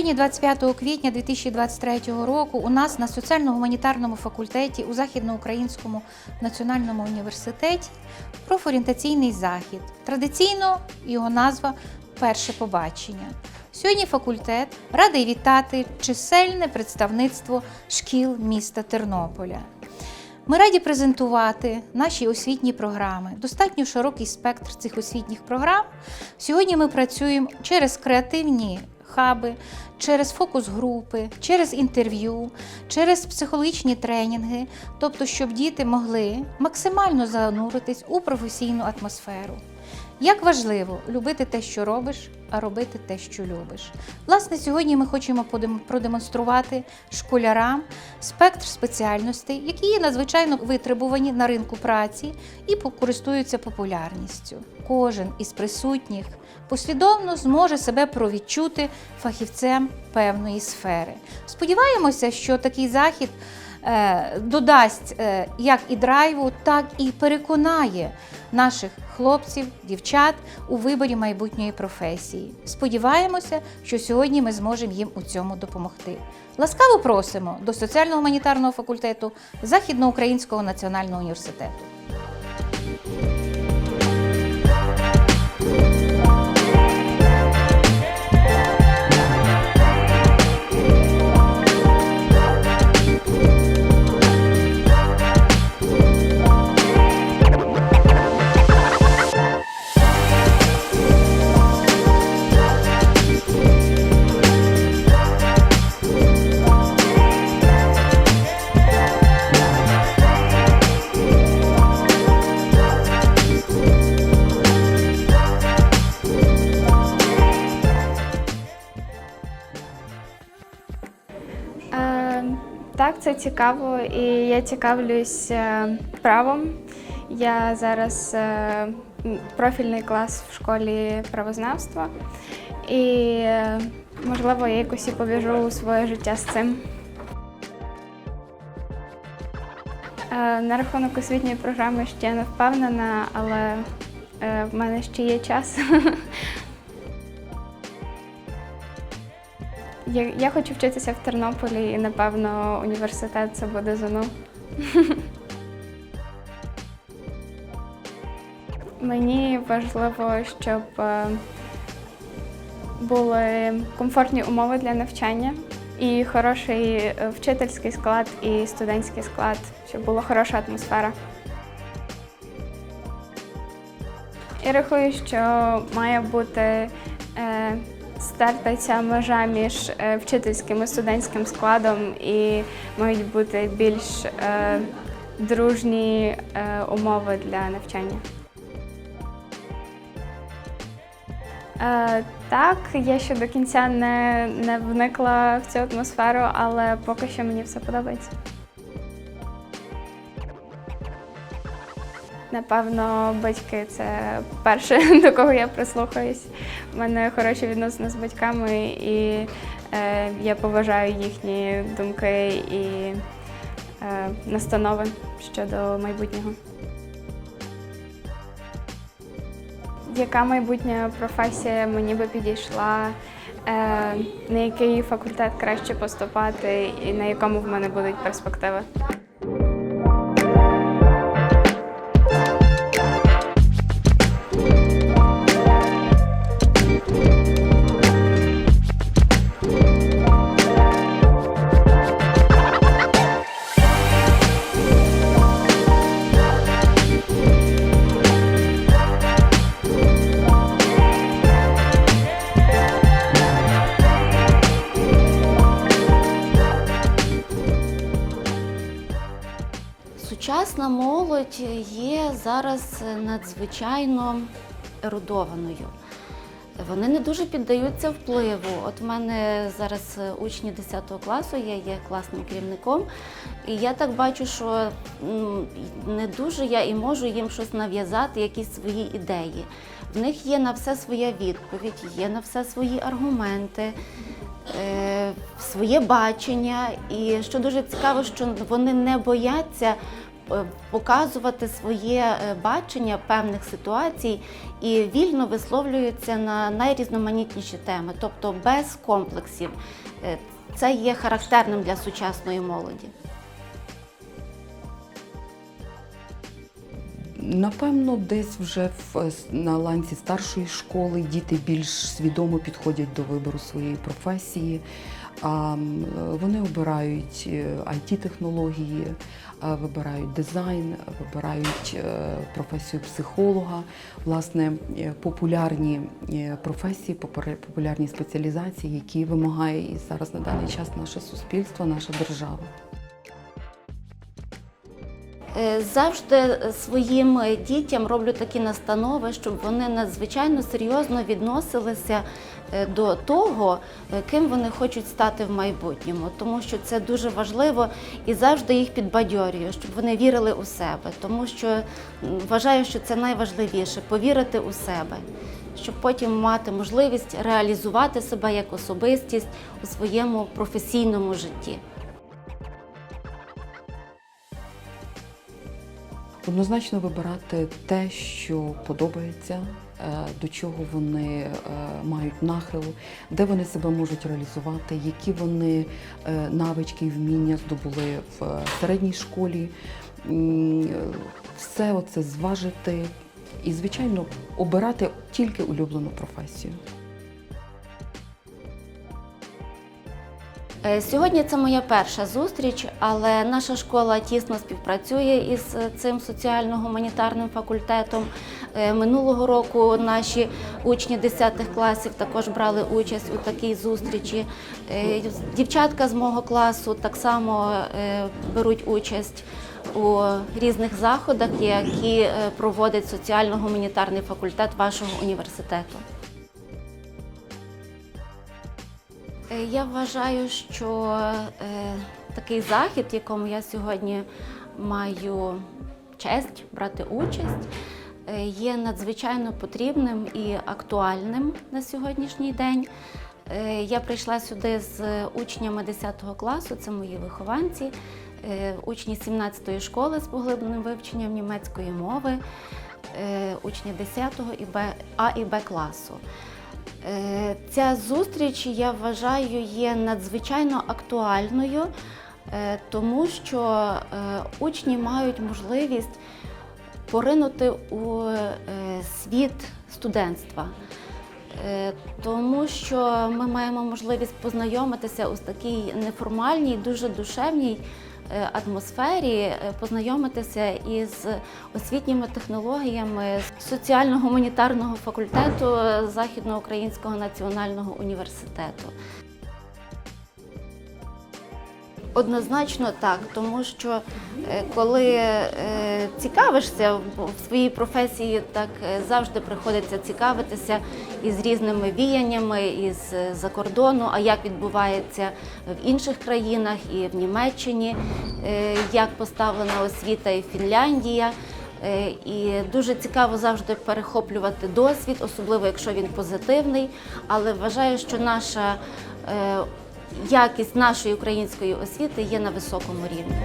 Сьогодні, 25 квітня 2023 року, у нас на соціально-гуманітарному факультеті у Західноукраїнському національному університеті профорієнтаційний захід. Традиційно його назва перше побачення. Сьогодні факультет радий вітати чисельне представництво шкіл міста Тернополя. Ми раді презентувати наші освітні програми. Достатньо широкий спектр цих освітніх програм. Сьогодні ми працюємо через креативні хаби, через фокус-групи, через інтерв'ю, через психологічні тренінги, тобто, щоб діти могли максимально зануритись у професійну атмосферу. Як важливо любити те, що робиш, а робити те, що любиш. Власне, сьогодні ми хочемо продемонструвати школярам спектр спеціальностей, які є надзвичайно витребувані на ринку праці і користуються популярністю. Кожен із присутніх послідовно зможе себе провідчути фахівцем певної сфери. Сподіваємося, що такий захід додасть е, як і драйву, так і переконає наших хлопців, дівчат у виборі майбутньої професії. Сподіваємося, що сьогодні ми зможемо їм у цьому допомогти. Ласкаво просимо до соціально-гуманітарного факультету Західноукраїнського національного університету. Це цікаво, і я цікавлюсь е, правом. Я зараз е, профільний клас в школі правознавства, і е, можливо я якось і пов'яжу своє життя з цим. На рахунок освітньої програми ще не впевнена, але в мене ще є час. Я, я хочу вчитися в Тернополі і, напевно, університет це буде ЗНУ. Мені важливо, щоб е, були комфортні умови для навчання і хороший е, вчительський склад і студентський склад, щоб була хороша атмосфера. І рахую, що має бути е, стерта ця межа між е, вчительським і студентським складом, і мають бути більш е, дружні е, умови для навчання. Так, я ще до кінця не, не вникла в цю атмосферу, але поки що мені все подобається. Напевно, батьки це перше, до кого я прислухаюсь. У мене хороші відносини з батьками, і е, я поважаю їхні думки і е, настанови щодо майбутнього. Яка майбутня професія мені би підійшла, е, на який факультет краще поступати і на якому в мене будуть перспективи? Сучасна молодь є зараз надзвичайно ерудованою. Вони не дуже піддаються впливу. От в мене зараз учні 10 класу, я є класним керівником, і я так бачу, що не дуже я і можу їм щось нав'язати, якісь свої ідеї. В них є на все своя відповідь, є на все свої аргументи. е, своє бачення. І що дуже цікаво, що вони не бояться показувати своє е, бачення певних ситуацій і вільно висловлюються на найрізноманітніші теми, тобто без комплексів. Е, Це є характерним для сучасної молоді. Напевно, десь вже в, на ланці старшої школи діти більш свідомо підходять до вибору своєї професії. А, Вони обирають it технології вибирають дизайн, вибирають е, професію психолога. Власне, е, популярні е, професії, популя- популярні спеціалізації, які вимагає і зараз на даний час наше суспільство, наша держава. Е, Завжди своїм е, дітям роблю такі настанови, щоб вони надзвичайно серйозно відносилися е, до того, е, ким вони хочуть стати в майбутньому, тому що це дуже важливо і завжди їх підбадьорюю, щоб вони вірили у себе, тому що вважаю, що це найважливіше повірити у себе, щоб потім мати можливість реалізувати себе як особистість у своєму професійному житті. Однозначно вибирати те, що подобається, е, до чого вони е, мають нахил, де вони себе можуть реалізувати, які вони е, навички і вміння здобули в середній школі. Все оце зважити і, звичайно, обирати тільки улюблену професію. Сьогодні це моя перша зустріч, але наша школа тісно співпрацює із е, цим соціально-гуманітарним факультетом. Е, Минулого року наші учні 10 класів також брали участь у такій зустрічі. Е, Дівчатка з мого класу так само е, беруть участь у різних заходах, які е, проводить соціально-гуманітарний факультет вашого університету. Я вважаю, що е, такий захід, в якому я сьогодні маю честь брати участь, е, є надзвичайно потрібним і актуальним на сьогоднішній день. Е, Я прийшла сюди з учнями 10 класу, це мої вихованці, е, учні 17-ї школи з поглибленим вивченням німецької мови, е, учні 10 і Б, А і Б класу. Е, Ця зустріч, я вважаю, є надзвичайно актуальною, е, тому що е, учні мають можливість поринути у світ студентства. Тому що ми маємо можливість познайомитися у такій неформальній, дуже душевній атмосфері, е, познайомитися із освітніми технологіями соціально-гуманітарного факультету Західноукраїнського національного університету. Однозначно так, тому що е, коли е, цікавишся в своїй професії, так е, завжди приходиться цікавитися із різними віяннями із за кордону, а як відбувається в інших країнах і в Німеччині, як поставлена освіта і Фінляндія. І дуже цікаво завжди перехоплювати досвід, особливо якщо він позитивний. Але вважаю, що наша якість нашої української освіти є на високому рівні.